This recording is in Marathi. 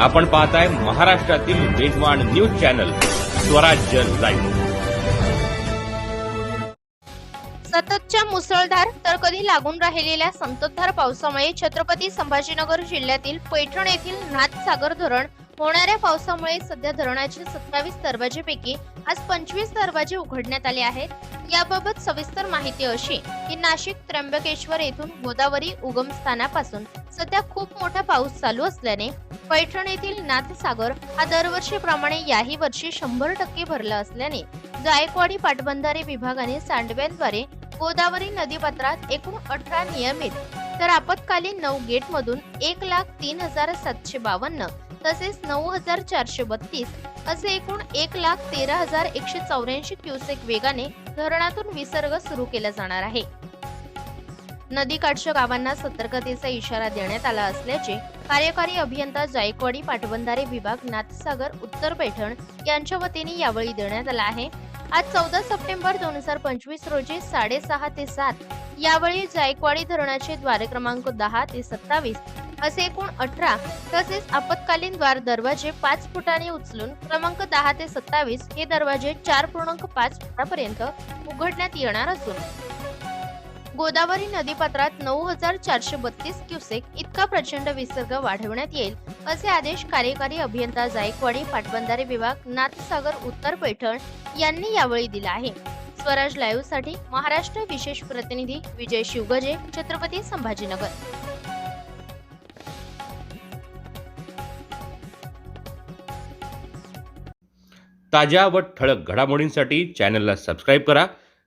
आपण पाहताय महाराष्ट्रातील वेगवान न्यूज चॅनल स्वराज्य लाईव्ह. सततच्या मुसळधार तर कधी लागून राहिलेल्या संततधार पावसामुळे छत्रपती संभाजीनगर जिल्ह्यातील पैठण येथील नाथसागर धरण होणाऱ्या पावसामुळे सध्या धरणाचे सत्तावीस दरवाजेपैकी आज पंचवीस दरवाजे उघडण्यात आले आहेत. याबाबत सविस्तर माहिती अशी की नाशिक त्र्यंबकेश्वर येथून गोदावरी उगमस्थानापासून सध्या खूप मोठा पाऊस चालू असल्याने पैठण येथील नाथसागर हा दरवर्षीप्रमाणे याही वर्षी शंभर टक्के भरला असल्याने जायकवाडी पाटबंधारे विभागाने सांडव्यांद्वारे गोदावरी नदीपात्रात एकूण अठरा नियमित तर आपत्कालीन नऊ गेटमधून एक लाख तीन हजार सातशे बावन्न तसेच नऊ हजार चारशे बत्तीस असे एकूण एक लाख तेरा हजार एकशे चौऱ्याऐंशी क्युसेक वेगाने धरणातून विसर्ग सुरू केला जाणार आहे. नदीकाठच्या गावांना सतर्कतेचा इशारा देण्यात आला असल्याचे कार्यकारी अभियंता जायकवाडी पाटबंधारे विभाग नाथसागर उत्तर पैठण यांच्या वतीने यावेळी देण्यात आला आहे. आज चौदा सप्टेंबर दोन हजार पंचवीस रोजी साडेसहा ते सात यावेळी जायकवाडी धरणाचे द्वारे क्रमांक दहा ते सत्तावीस असे एकूण अठरा तसेच आपत्कालीन द्वार दरवाजे पाच फुटाने उचलून क्रमांक दहा ते सत्तावीस हे दरवाजे चार पूर्णांक पाच फुटापर्यंत उघडण्यात येणार असून गोदावरी नदीपात्रात नऊ हजार चारशे बत्तीस क्युसेक इतका प्रचंड विसर्ग वाढवण्यात येईल असे आदेश कार्यकारी अभियंता जायकवाडी पाटबंधारे विभाग नाथसागर उत्तर पैठण यांनी यावेळी दिला आहे. स्वराज लाईव्हसाठी महाराष्ट्र विशेष प्रतिनिधी विजय शिवगजे छत्रपती संभाजीनगर. ताज्या व ठळक घडामोडींसाठी चॅनलला सबस्क्राईब करा.